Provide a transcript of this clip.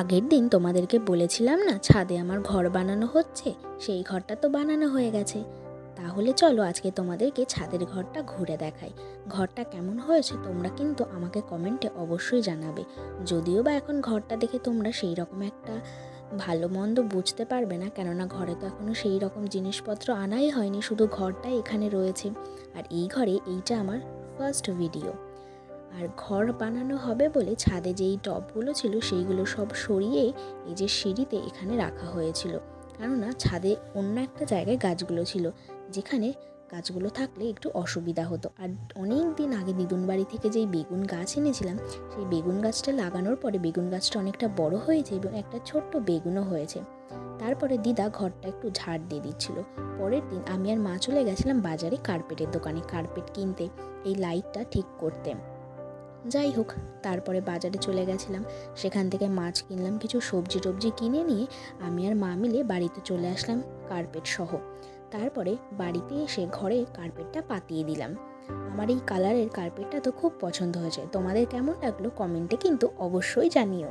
আগের দিন তোমাদেরকে বলেছিলাম না, ছাদে আমার ঘর বানানো হচ্ছে, সেই ঘরটা তো বানানো হয়ে গেছে। তাহলে চলো আজকে তোমাদেরকে ছাদের ঘরটা ঘুরে দেখাই। ঘরটা কেমন হয়েছে তোমরা কিন্তু আমাকে কমেন্টে অবশ্যই জানাবে। যদিও বা এখন ঘরটা দেখে তোমরা সেই রকম একটা ভালো মন্দ বুঝতে পারবে না, কেননা ঘরে তো এখনও সেই রকম জিনিসপত্র আনাই হয়নি, শুধু ঘরটাই এখানে রয়েছে। আর এই ঘরে এইটা আমার ফার্স্ট ভিডিও আর ঘর বানানো হবে বলে ছাদে যেই টবগুলো ছিল সেইগুলো সব সরিয়ে এই যে সিঁড়িতে এখানে রাখা হয়েছিল। কেননা ছাদে অন্য একটা জায়গায় গাছগুলো ছিল, যেখানে গাছগুলো থাকলে একটু অসুবিধা হতো। আর অনেক দিন আগে দিদুন বাড়ি থেকে যেই বেগুন গাছ এনেছিলাম, সেই বেগুন গাছটা লাগানোর পরে বেগুন গাছটা অনেকটা বড় হয়েছে এবং একটা ছোট্ট বেগুনও হয়েছে। তারপরে দিদা ঘরটা একটু ঝাড় দিয়ে দিচ্ছিল। পরের দিন আমি আর মা চলে গেছিলাম বাজারে কার্পেটের দোকানে, কার্পেট কিনতে, এই লাইটটা ঠিক করতে। যাই হোক, তারপরে বাজারে চলে গেছিলাম। সেখান থেকে মাছ কিনলাম, কিছু সবজি টবজি কিনে নিয়ে আমি আর মা মিলে বাড়িতে চলে আসলাম কার্পেট সহ। তারপরে বাড়িতে এসে ঘরে কার্পেটটা পাতিয়ে দিলাম। আমার এই কালারের কার্পেটটা তো খুব পছন্দ হয়েছে। তোমাদের কেমন লাগল কমেন্টে কিন্তু অবশ্যই জানিও।